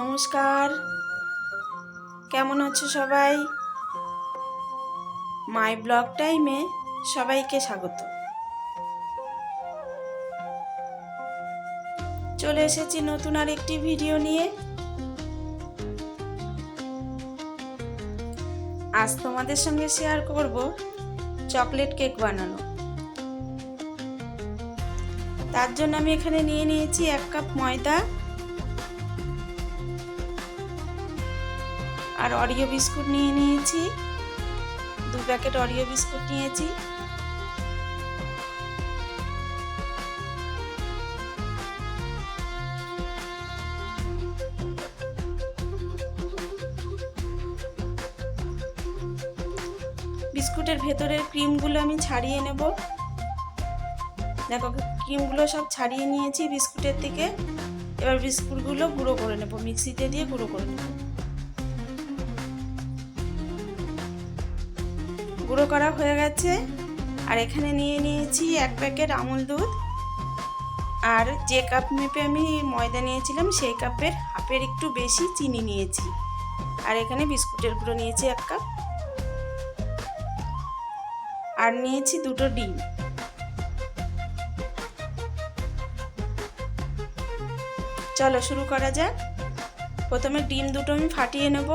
নমস্কার। কেমন আছো সবাই? মাই ব্লগ টাইমে সবাইকে স্বাগত। চলে এসেছি নতুন আর একটি ভিডিও নিয়ে। আজ তোমাদের সঙ্গে শেয়ার করব চকলেট কেক বানানো। তার জন্য আমি এখানে নিয়ে নিয়েছি এক কাপ ময়দা। আর অরিও বিস্কুট নিয়ে নিয়েছি। দু প্যাকেট অরিও বিস্কুট নিয়েছি। বিস্কুটের ভেতরের ক্রিমগুলো আমি ছাড়িয়ে নেব। দেখো, ক্রিমগুলো সব ছাড়িয়ে নিয়েছি বিস্কুটের থেকে। এবার বিস্কুটগুলো গুঁড়ো করে নেব, মিক্সিতে দিয়ে গুঁড়ো করে নেব। গুঁড়ো করা হয়ে গেছে। আর এখানে নিয়ে নিয়েছি এক প্যাকেট আমুল দুধ। আর যে কাপ মেপে আমি ময়দা নিয়েছিলাম, সেই কাপের হাফের একটু বেশি চিনি নিয়েছি। আর এখানে বিস্কুটের গুঁড়ো নিয়েছি এক কাপ। আর নিয়েছি দুটো ডিম। চলো শুরু করা যাক। প্রথমে ডিম দুটো আমি ফাটিয়ে নেব।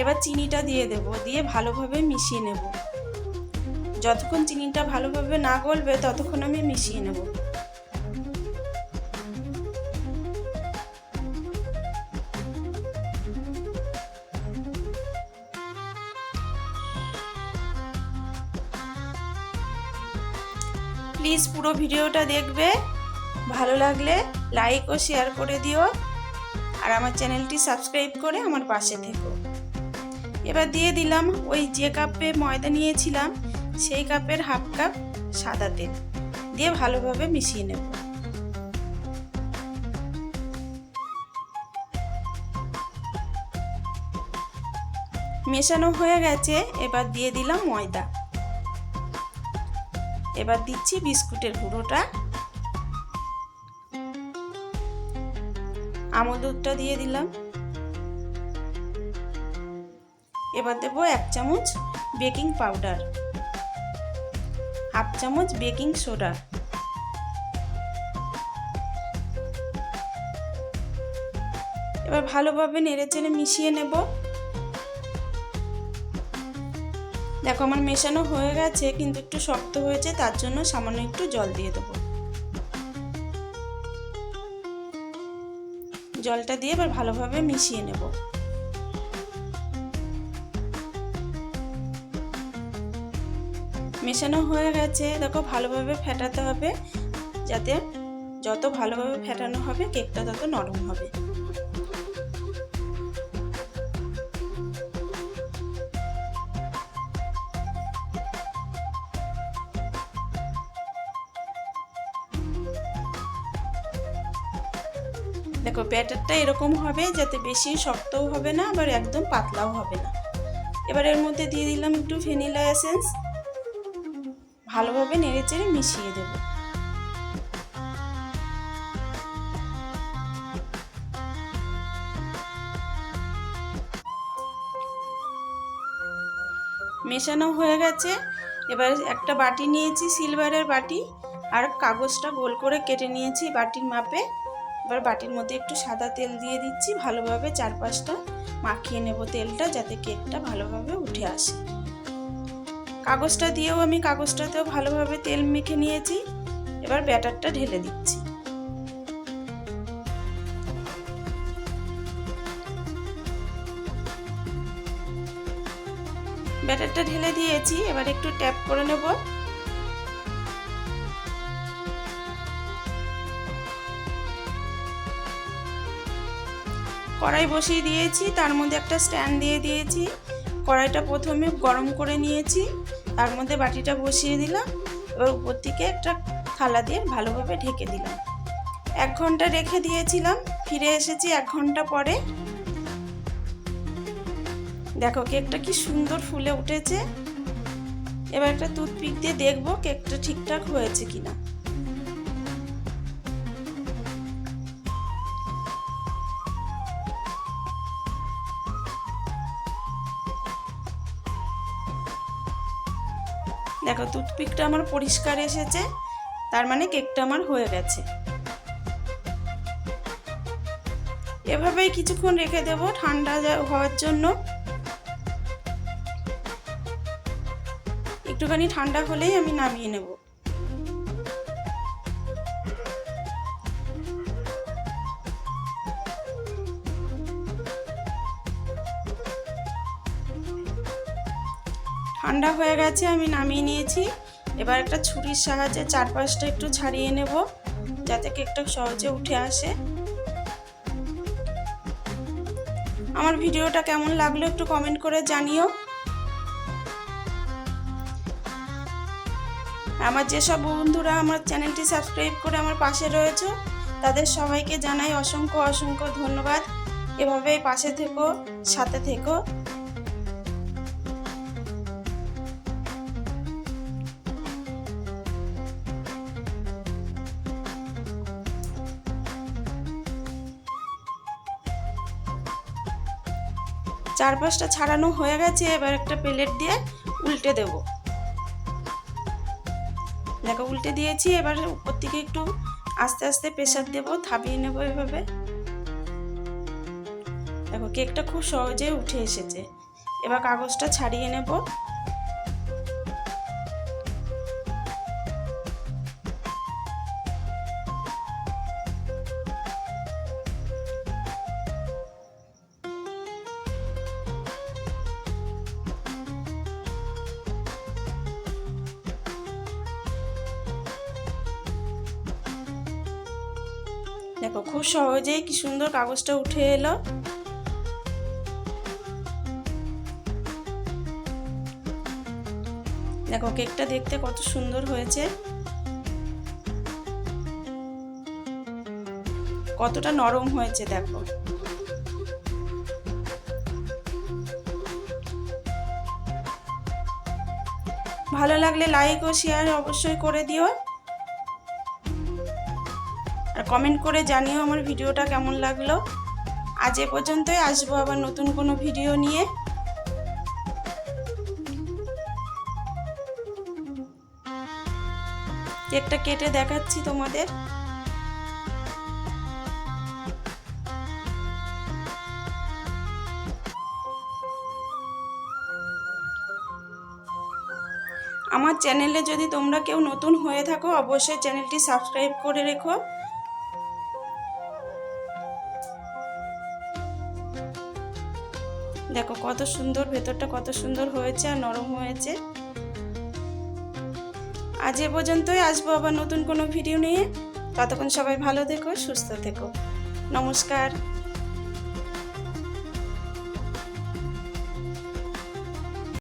এবার চিনিটা দিয়ে দেব, দিয়ে ভালোভাবে মিশিয়ে নেব। যতক্ষণ চিনিটা ভালোভাবে না গলবে, ততক্ষণ আমি মিশিয়ে নেব। প্লিজ পুরো ভিডিওটা দেখবে। ভালো লাগলে লাইক ও শেয়ার করে দিও। আর আমার চ্যানেলটি সাবস্ক্রাইব করে আমার পাশে থেকো। এবার দিয়ে দিলাম ওই যে কাপে ময়দা নিয়েছিলাম, সেই কাপের হাফ কাপ সাদা তেল। দিয়ে ভালোভাবে মিশিয়ে নেব। মেশানো হয়ে গেছে, এবার দিয়ে দিলাম ময়দা। এবার দিচ্ছি বিস্কুটের গুঁড়োটা। আমল দুধটা দিয়ে দিলাম। এবার দেবো এক চামচ বেকিং পাউডার। হাফ চামচ বেকিং সোডা। এবার ভালোভাবে নেড়ে চেড়ে মিশিয়ে নেব। দেখো আমার মেশানো হয়ে গেছে, কিন্তু একটু শক্ত হয়েছে, তার জন্য সামান্য একটু জল দিয়ে দেবো। জলটা দিয়ে এবার ভালোভাবে মিশিয়ে নেব। মেশানো হয়ে গেছে। দেখো ভালোভাবে ফেটাতে হবে, যাতে যত ভালোভাবে ফেটানো হবে, কেকটা তত নরম হবে। দেখো ব্যাটারটা এরকম হবে, যাতে বেশি শক্তও হবে না, আবার একদম পাতলাও হবে না। এবার এর মধ্যে দিয়ে দিলাম একটু ভ্যানিলা এসেন্স। ভালোভাবে নেড়ে চেড়ে মিশিয়ে দেব। মেশানো হয়ে গেছে। এবার একটা বাটি নিয়েছি, সিলভারের বাটি, আর কাগজটা গোল করে কেটে নিয়েছি বাটির মাপে। এবার বাটির মধ্যে একটু সাদা তেল দিয়ে দিচ্ছি, ভালোভাবে চারপাশটা মাখিয়ে নেব তেলটা যাতে কেকটা ভালোভাবে উঠে আসে। কাগজটা দিয়েও আমি কাগজটাতেও ভালোভাবে তেল মেখে নিয়েছি। এবার ব্যাটারটা ঢেলে দিচ্ছি। ব্যাটারটা ঢেলে দিয়েছি, এবার একটু ট্যাপ করে নেব। কড়াই বসিয়ে দিয়েছি, তার মধ্যে একটা স্ট্যান্ড দিয়ে দিয়েছি। কড়াইটা প্রথমে গরম করে নিয়েছি। তার মধ্যে বাটিটা বসিয়ে দিলাম। এবার উপর থেকে একটা থালা দিয়ে ভালোভাবে ঢেকে দিলাম। এক ঘণ্টা রেখে দিয়েছিলাম। ফিরে এসেছি এক ঘণ্টা পরে। দেখো, কেকটা কি সুন্দর ফুলে উঠেছে। এবার একটা টুথপিক দিয়ে দেখব কেকটা ঠিকঠাক হয়েছে কিনা। দেখো, টুথপিকটা আমার পরিষ্কার এসেছে, তার মানে কেকটা আমার হয়ে গেছে। এভাবেই কিছুক্ষণ রেখে দেব ঠান্ডা হওয়ার জন্য। একটুখানি ঠান্ডা হলেই আমি নামিয়ে নেব। ঠান্ডা হয়ে গেছে, আমি নামিয়ে নিয়েছি। এবার একটা ছুরির সাহায্যে চারপাশটা একটু ছাড়িয়ে নেব, যাতে কেকটা সহজে উঠে আসে। আমার ভিডিওটা কেমন লাগল একটু কমেন্ট করে জানিও। আমার যেসব বন্ধুরা আমার চ্যানেলটি সাবস্ক্রাইব করে আমার পাশে রয়েছে, তাদের সবাইকে জানাই অসংখ্য অসংখ্য ধন্যবাদ। এভাবেই পাশে থেকো, সাথে থেকো। চারপাশটা ছাড়ানো হয়ে গেছে, এবার একটা প্লেট দিয়ে উল্টে দেব। দেখো, উল্টে দিয়েছি, এবার উপর থেকে একটু আস্তে আস্তে প্রেশার দেব থাপিয়ে নেব এভাবে। দেখো কেকটা খুব সহজে উঠে এসেছে। এবার কাগজটা ছাড়িয়ে নেব। দেখো, খুব সহজেই কি সুন্দর কাগজটা উঠে এলো। দেখো, কেকটা দেখতে কত সুন্দর হয়েছে। কতটা নরম হয়েছে, দেখো। ভালো লাগলে লাইক ও শেয়ার অবশ্যই করে দিও। কমেন্ট করে জানিও আমার ভিডিওটা কেমন লাগল। আজ এ পর্যন্তই, আসব আবার নতুন কোনো ভিডিও নিয়ে। কেকটা কেটে দেখাচ্ছি তোমাদের। আমার চ্যানেলে যদি তোমরা কেউ নতুন হয়ে থাকো, অবশ্যই চ্যানেলটি সাবস্ক্রাইব করে রেখো। দেখো কত সুন্দর, ভেতরটা কত সুন্দর হয়েছে আর নরম হয়েছে। আজ এ পর্যন্তই, আসব আবার নতুন কোনো ভিডিও নিয়ে। ততক্ষণ সবাই ভালো থেকো, সুস্থ থেকো। নমস্কার।